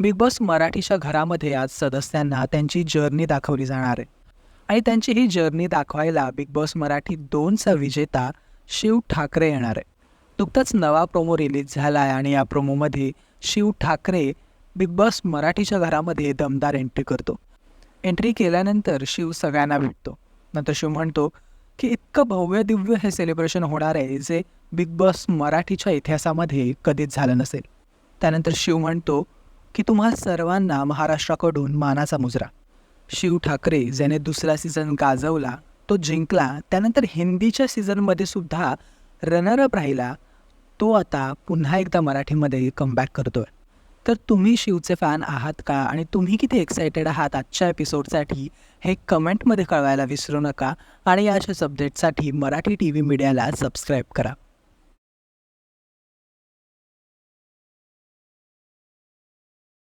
Big boss मराठीच्या घरामध्ये आज सदस्यांना त्यांची जर्नी दाखवली जाणार आहे. आणि त्यांची ही जर्नी दाखवायला बिग बॉस मराठी दोनचा विजेता शिव ठाकरे येणार आहे. नुकताच नवा प्रोमो रिलीज झाला आहे आणि या प्रोमोमध्ये शिव ठाकरे बिग बॉस मराठीच्या घरामध्ये दमदार एंट्री करतो. एंट्री केल्यानंतर शिव सगळ्यांना भेटतो. नंतर शिव म्हणतो की इतकं भव्य दिव्य हे सेलिब्रेशन होणार आहे जे बिग बॉस मराठीच्या इतिहासामध्ये कधीच झालं नसेल. त्यानंतर शिव म्हणतो की तुम्हा सर्वांना महाराष्ट्राकडून मानाचा मुजरा. शिव ठाकरे ज्याने दुसरा सीझन गाजवला तो जिंकला त्यानंतर हिंदीच्या सीझनमध्ये सुद्धा रनरअप राहिला तो आता पुन्हा एकदा मराठीमध्ये कमबॅक करतोय. तर तुम्ही शिवचे फॅन आहात का? आणि तुम्ही किती एक्सायटेड आहात आजच्या एपिसोडसाठी हे कमेंटमध्ये कळवायला विसरू नका. आणि अशाच अपडेटसाठी मराठी टी व्ही मीडियाला सबस्क्राईब करा.